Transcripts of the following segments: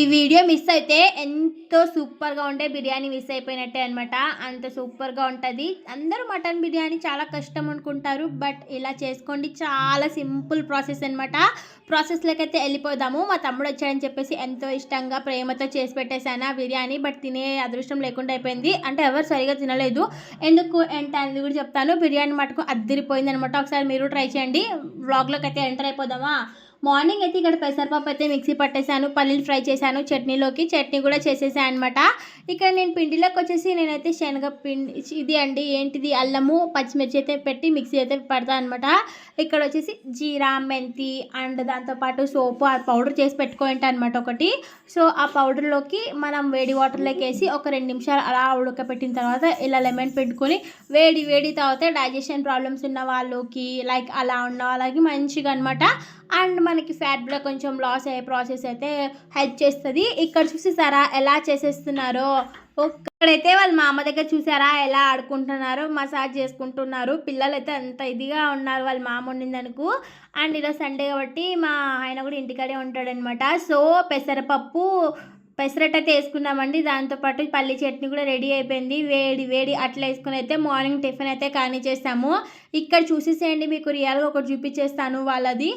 ఈ video miss అయితే ఎంతో సూపర్గా ఉండే బిర్యానీ మిస్ అయిపోయినట్టే అనమాట అంత సూపర్గా ఉంటుంది. అందరూ మటన్ బిర్యానీ చాలా కష్టం అనుకుంటారు. బట్ ఇలా చేసుకోండి. చాలా సింపుల్ ప్రాసెస్ అనమాట ప్రాసెస్లోకి అయితే వెళ్ళిపోదాము. మా తమ్ముడు వచ్చాడని చెప్పేసి ఎంతో ఇష్టంగా ప్రేమతో చేసి పెట్టేశాను ఆ బిర్యానీ. బట్ తినే అదృష్టం లేకుండా అయిపోయింది. అంటే ఎవరు సరిగా తినలేదు. ఎందుకు ఏంటి అనేది కూడా చెప్తాను. బిర్యానీ మటుకు అద్దరిపోయింది అనమాట ఒకసారి మీరు ట్రై చేయండి. వ్లాగ్లోకి అయితే ఎంటర్ అయిపోదామా? మార్నింగ్ అయితే ఇక్కడ పెసరపప్పు అయితే మిక్సీ పట్టేశాను పల్లీలు ఫ్రై చేశాను చట్నీలోకి చట్నీ కూడా చేసేసాను అనమాట ఇక్కడ నేను పిండిలోకి వచ్చేసి నేనైతే శనగ పిండి ఇది అండి ఏంటిది? అల్లము పచ్చిమిర్చి అయితే పెట్టి మిక్సీ అయితే పడతాను అనమాట ఇక్కడ వచ్చేసి జీరా మెంతి అండ్ దాంతోపాటు సోపు ఆ పౌడర్ చేసి పెట్టుకోండి అనమాట ఒకటి. సో ఆ పౌడర్లోకి మనం వేడి వాటర్లోకి వేసి ఒక రెండు నిమిషాలు అలా ఉడకపెట్టిన తర్వాత ఇలా లెమన్ పెట్టుకొని వేడి వేడి తాగితే డైజెషన్ ప్రాబ్లమ్స్ ఉన్న వాళ్ళకి లైక్ అలా ఉన్న వాళ్ళకి మంచిగా అనమాట అండ్ మనకి ఫ్యాట్ కూడా కొంచెం లాస్ అయ్యే ప్రాసెస్ అయితే హెల్ప్ చేస్తుంది. ఇక్కడ చూసేసారా? ఎలా చేసేస్తున్నారో? ఇక్కడైతే వాళ్ళ మా అమ్మ దగ్గర చూసారా? ఎలా ఆడుకుంటున్నారో? మసాజ్ చేసుకుంటున్నారు. పిల్లలు అయితే అంత ఇదిగా ఉన్నారు. వాళ్ళ మామ వండిందనుకు అండ్ ఈరోజు సండే కాబట్టి మా ఆయన కూడా ఇంటికాడే ఉంటాడనమాట సో పెసరపప్పు పెసరట్ అయితే వేసుకున్నామండి. దాంతోపాటు పల్లి చట్నీ కూడా రెడీ అయిపోయింది. వేడి వేడి అట్లా వేసుకుని అయితే మార్నింగ్ టిఫిన్ అయితే కానీ చేస్తాము ఇక్కడ చూసేసేయండి. మీకు రియల్గా ఒకటి చూపించేస్తాను వాళ్ళది.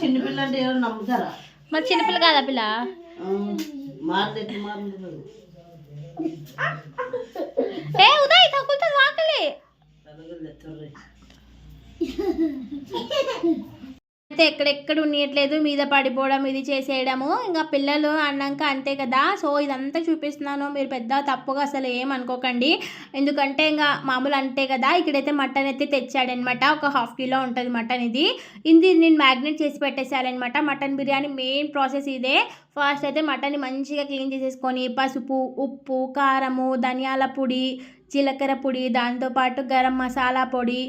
చిన్నపిల్ల అంటే ఎవరు నమ్ముతారా? మరి చిన్నపిల్ల కాదా పిల్ల? ఏ ఉదయ్ తెచ్చర్రే అయితే ఎక్కడెక్కడ ఉండట్లేదు మీద పడిపోవడం ఇది చేసేయడము. ఇంకా పిల్లలు అన్నాక అంతే కదా. సో ఇదంతా చూపిస్తున్నాను. మీరు పెద్ద తప్పుగా అసలు ఏమనుకోకండి ఎందుకంటే ఇంకా మామూలు అంతే కదా. ఇక్కడైతే మటన్ అయితే తెచ్చాడనమాట. ఒక హాఫ్ కిలో ఉంటుంది మటన్ ఇది. ఇది నేను మ్యాగ్నెట్ చేసి పెట్టేసానమాట మటన్ బిర్యానీ మెయిన్ ప్రాసెస్ ఇదే. ఫస్ట్ అయితే మటన్ని మంచిగా క్లీన్ చేసేసుకొని పసుపు ఉప్పు కారము ధనియాల పొడి జీలకర్ర పొడి దాంతోపాటు గరం మసాలా పొడి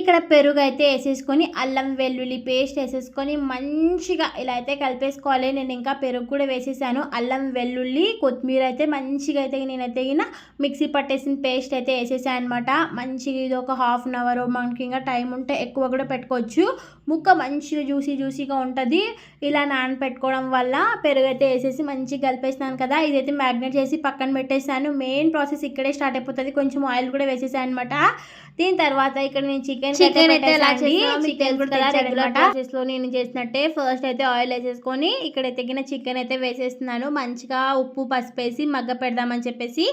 ఇక్కడ పెరుగు అయితే వేసేసుకొని అల్లం వెల్లుల్లి పేస్ట్ వేసేసుకొని మంచిగా ఇలా అయితే కలిపేసుకోవాలి. నేను ఇంకా పెరుగు కూడా వేసేసాను. అల్లం వెల్లుల్లి కొత్తిమీర అయితే మంచిగా అయితే నేనైతే గిన మిక్సీ పట్టేసిన పేస్ట్ అయితే వేసేసాను అనమాట మంచిగా ఇది ఒక హాఫ్ అన్ అవర్ మనకి ఇంకా టైం ఉంటే ఎక్కువ కూడా పెట్టుకోవచ్చు. ముక్క మంచిగా జ్యూసీ జ్యూసీగా ఉంటుంది. ఇలా నానపెట్టుకోవడం వల్ల పెరుగు అయితే వేసేసి మంచిగా కలిపేసినాను కదా. ఇదైతే మ్యాగ్నేట్ చేసి పక్కన పెట్టేసాను మెయిన్ ప్రాసెస్ ఇక్కడే స్టార్ట్ అయిపోతుంది. కొంచెం ఆయిల్ కూడా వేసేసాను అనమాట దీని తర్వాత ఇక్కడ నేను చికెన్ Chicken అయితే ఎలా చికెన్ కూడా రెగ్యులర్ నేను చేసినట్టే. ఫస్ట్ అయితే ఆయిల్ వేసేసుకొని ఇక్కడ ఎతికిన చికెన్ అయితే వేసేస్తున్నాను. మంచిగా ఉప్పు పసుపు వేసి మగ్గ పెడదామని చెప్పేసి.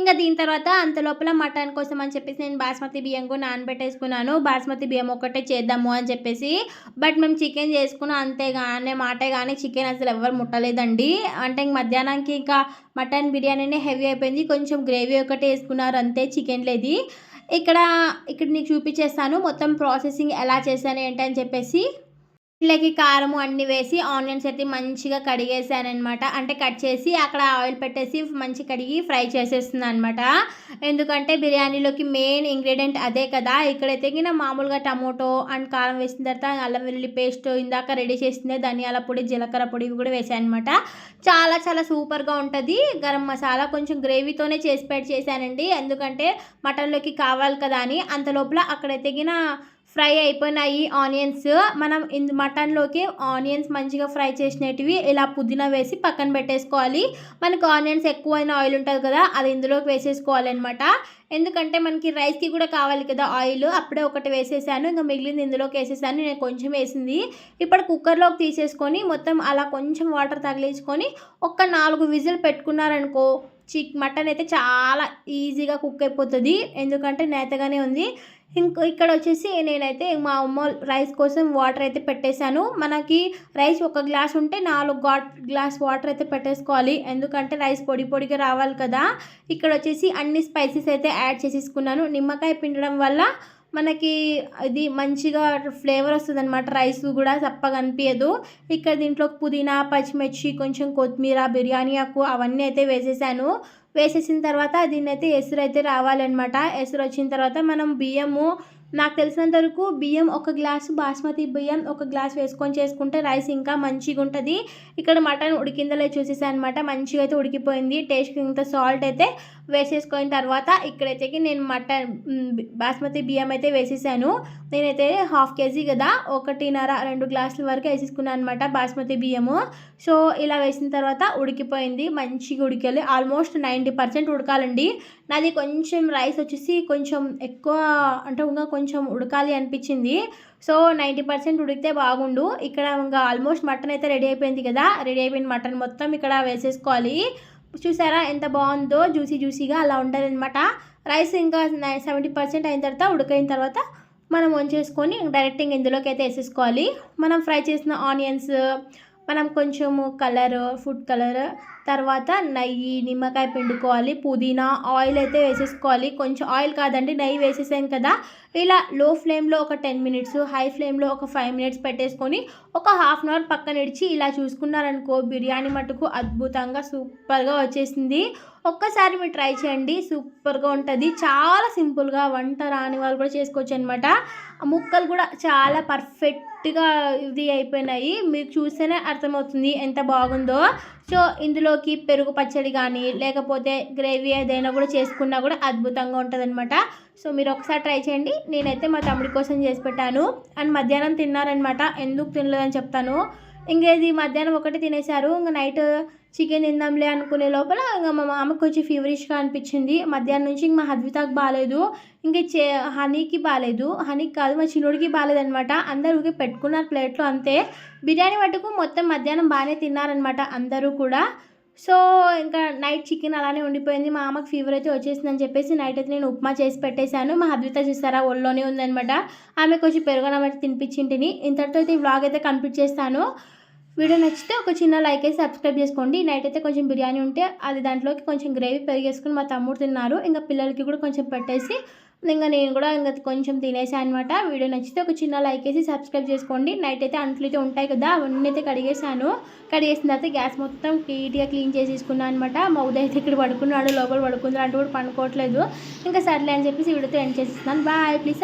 ఇంకా దీని తర్వాత అంత లోపల మటన్ కోసం అని చెప్పేసి నేను బాస్మతి బియ్యం కూడా నానబెట్టేసుకున్నాను. బాస్మతి బియ్యం ఒకటే చేద్దాము అని చెప్పేసి. బట్ మేము చికెన్ చేసుకున్నాం అంతే కానీ మాటే కానీ చికెన్ అసలు ఎవరు ముట్టలేదండి. అంటే ఇంక మధ్యాహ్నానికి ఇంకా మటన్ బిర్యానీనే హెవీ అయిపోయింది. కొంచెం గ్రేవీ ఒకటి వేసుకున్నారు అంతే చికెన్ లేది. ఇక్కడ ఇక్కడ నీకు చూపించేస్తాను మొత్తం ప్రాసెసింగ్ ఎలా చేశాను ఏంటి అని చెప్పేసి. ఇట్లకి కారము అన్ని వేసి ఆనియన్స్ అయితే మంచిగా కడిగేసాను అనమాట అంటే కట్ చేసి అక్కడ ఆయిల్ పెట్టేసి మంచి కడిగి ఫ్రై చేసేస్తుంది అనమాట ఎందుకంటే బిర్యానీలోకి మెయిన్ ఇంగ్రీడియంట్ అదే కదా. ఇక్కడైతే గిన మామూలుగా టమోటో అండ్ కారం వేసిన తర్వాత అల్లం వెల్లుల్లి పేస్ట్ ఇందాక రెడీ చేసిందే ధనియాల పొడి జీలకర్ర పొడి ఇవి కూడా వేసాను అనమాట చాలా చాలా సూపర్గా ఉంటుంది. గరం మసాలా కొంచెం గ్రేవీతోనే చేసి పెట్టి చేశానండి. ఎందుకంటే మటన్లోకి కావాలి కదా అని అంత లోపల అక్కడైతే గిన ఫ్రై అయిపోయినాయి ఆనియన్స్. మనం ఇందు మటన్లోకి ఆనియన్స్ మంచిగా ఫ్రై చేసినటివి ఇలా పుదీనా వేసి పక్కన పెట్టేసుకోవాలి. మనకు ఆనియన్స్ ఎక్కువైన ఆయిల్ ఉంటుంది కదా అది ఇందులోకి వేసేసుకోవాలన్నమాట. ఎందుకంటే మనకి రైస్కి కూడా కావాలి కదా ఆయిల్. అప్పుడే ఒకటి వేసేసాను ఇంకా మిగిలింది ఇందులోకి వేసేసాను నేను కొంచెం వేసింది. ఇప్పుడు కుక్కర్లోకి తీసేసుకొని మొత్తం అలా కొంచెం వాటర్ తగిలించుకొని ఒక్క నాలుగు విజిల్ పెట్టుకున్నారనుకో చిక్ మటన్ అయితే చాలా ఈజీగా కుక్ అయిపోతుంది. ఎందుకంటే నేతగానే ఉంది. ఇంకో ఇక్కడ వచ్చేసి నేనైతే మా అమ్మ రైస్ కోసం వాటర్ అయితే పెట్టేశాను. మనకి రైస్ ఒక గ్లాస్ ఉంటే నాలుగు గా గ్లాస్ వాటర్ అయితే పెట్టేసుకోవాలి. ఎందుకంటే రైస్ పొడి పొడిగా రావాలి కదా. ఇక్కడ వచ్చేసి అన్ని స్పైసెస్ అయితే యాడ్ చేసేసుకున్నాను. నిమ్మకాయ పిండడం వల్ల మనకి ఇది మంచిగా ఫ్లేవర్ వస్తుంది అనమాట రైస్ కూడా చప్పగా అనిపించదు ఇక్కడ దీంట్లో పుదీనా పచ్చిమిర్చి కొంచెం కొత్తిమీర బిర్యానీ ఆకు అవన్నీ అయితే వేసేసాను. వేసేసిన తర్వాత దీన్ని అయితే ఎసురు అయితే రావాలన్నమాట. ఎసురు వచ్చిన తర్వాత మనం బియ్యము నాకు తెలిసినంత వరకు బియ్యం ఒక గ్లాసు బాస్మతి బియ్యం ఒక గ్లాస్ వేసుకొని చేసుకుంటే రైస్ ఇంకా మంచిగా ఉంటుంది. ఇక్కడ మటన్ ఉడికిందలే చూసేసాను అనమాట మంచిగా అయితే ఉడికిపోయింది. టేస్ట్ ఇంత సాల్ట్ అయితే వేసేసుకున్న తర్వాత ఇక్కడైతే నేను మటన్ బాస్మతి బియ్యం అయితే వేసేసాను. నేనైతే హాఫ్ కేజీ కదా ఒకటిన్నర రెండు గ్లాసుల వరకు వేసేసుకున్నాను అనమాట బాస్మతి బియ్యము. సో ఇలా వేసిన తర్వాత ఉడికిపోయింది. మంచిగా ఉడికాలి. ఆల్మోస్ట్ నైంటీ పర్సెంట్ ఉడకాలండి. నాది కొంచెం రైస్ వచ్చేసి కొంచెం ఎక్కువ అంటే ఇంకా కొంచెం ఉడకాలి అనిపించింది. సో నైంటీ పర్సెంట్ ఉడికితే బాగుండు. ఇక్కడ ఇంకా ఆల్మోస్ట్ మటన్ అయితే రెడీ అయిపోయింది కదా. రెడీ అయిపోయిన మటన్ మొత్తం ఇక్కడ వేసేసుకోవాలి. చూసారా ఎంత బాగుందో? జ్యూసీ జ్యూసీగా అలా ఉంటుంది అనమాట రైస్ ఇంకా సెవెంటీ పర్సెంట్ అయిన తర్వాత ఉడకైన తర్వాత మనం వంచేసుకొని డైరెక్ట్ ఇందులోకి అయితే వేసేసుకోవాలి. మనం ఫ్రై చేసిన ఆనియన్స్ మనం కొంచెము కలర్ ఫుడ్ కలర్ తర్వాత నెయ్యి నిమ్మకాయ పిండుకోవాలి. పుదీనా ఆయిల్ అయితే వేసేసుకోవాలి. కొంచెం ఆయిల్ కాదండి నెయ్యి వేసేసాం కదా. ఇలా లో ఫ్లేమ్లో ఒక టెన్ మినిట్స్ హై ఫ్లేమ్లో ఒక ఫైవ్ మినిట్స్ పెట్టేసుకొని ఒక హాఫ్ అన్ అవర్ పక్కన ఇడిచి ఇలా చూసుకున్నారనుకో బిర్యానీ మటుకు అద్భుతంగా సూపర్గా వచ్చేసింది. ఒక్కసారి మీరు ట్రై చేయండి. సూపర్గా ఉంటుంది. చాలా సింపుల్గా వంట రాని వాళ్ళు కూడా చేసుకోవచ్చు అనమాట ముక్కలు కూడా చాలా పర్ఫెక్ట్గా ఇది అయిపోయినాయి. మీరు చూస్తేనే అర్థమవుతుంది ఎంత బాగుందో. సో ఇందులోకి పెరుగు పచ్చడి కానీ లేకపోతే గ్రేవీ ఏదైనా కూడా చేసుకున్నా కూడా అద్భుతంగా ఉంటుంది సో మీరు ఒకసారి ట్రై చేయండి. నేనైతే మా తమ్ముడి కోసం చేసి పెట్టాను. అండ్ మధ్యాహ్నం తిన్నారనమాట ఎందుకు తినలేదని చెప్తాను. ఇంకా ఇది మధ్యాహ్నం ఒకటి తినేశారు. ఇంకా నైట్ చికెన్ తిందాంలే అనుకునే లోపల ఇంకా మా మామకి కొంచెం ఫీవరిష్గా అనిపించింది. మధ్యాహ్నం నుంచి ఇంక మా హద్వితాకి బాగాలేదు ఇంకా చే హనీకి బాగాలేదు హనీకి కాదు మా చిన్నోడికి బాగాలేదనమాట అందరూ ఊరికే పెట్టుకున్నారు ప్లేట్లో అంతే. బిర్యానీ మటుకు మొత్తం మధ్యాహ్నం బాగానే తిన్నారనమాట అందరూ కూడా. సో ఇంకా నైట్ చికెన్ అలానే ఉండిపోయింది. మా అమ్మకి ఫీవర్ అయితే వచ్చేసిందని చెప్పేసి నైట్ అయితే నేను ఉప్మా చేసి పెట్టేశాను. మా హద్విత చూస్తారా ఒళ్ళోనే ఉందనమాట ఆమె కొంచెం పెరుగనమాట తినిపించింటిని. ఇంతటితో అయితే ఈ వ్లాగ్ అయితే కంప్లీట్ చేస్తాను. వీడియో నచ్చితే ఒక చిన్న లైక్ అయితే సబ్స్క్రైబ్ చేసుకోండి. నైట్ అయితే కొంచెం బిర్యానీ ఉంటే అది దాంట్లోకి కొంచెం గ్రేవీ పెరిగేసుకుని మా తమ్ముడు తిన్నారు. ఇంకా పిల్లలకి కూడా కొంచెం పెట్టేసి ఇంకా నేను కూడా ఇంకా కొంచెం తినేసాను అనమాట వీడియో నచ్చితే ఒక చిన్న లైక్ వేసి సబ్స్క్రైబ్ చేసుకోండి. నైట్ అయితే అంట్లు అయితే ఉంటాయి కదా అవన్నీ అయితే కడిగేసాను కడిగేసిన తర్వాత గ్యాస్ మొత్తం నీట్గా క్లీన్ చేసేసుకున్నాను అనమాట మా ఉదయ్ అయితే ఇక్కడ పడుకున్నాడు లోపల పడుకున్నాడు అంటూ కూడా పడుకోవట్లేదు. ఇంకా సర్లే అని చెప్పేసి వీడియోతో ఎండ్ చేసేస్తున్నాను. Bye please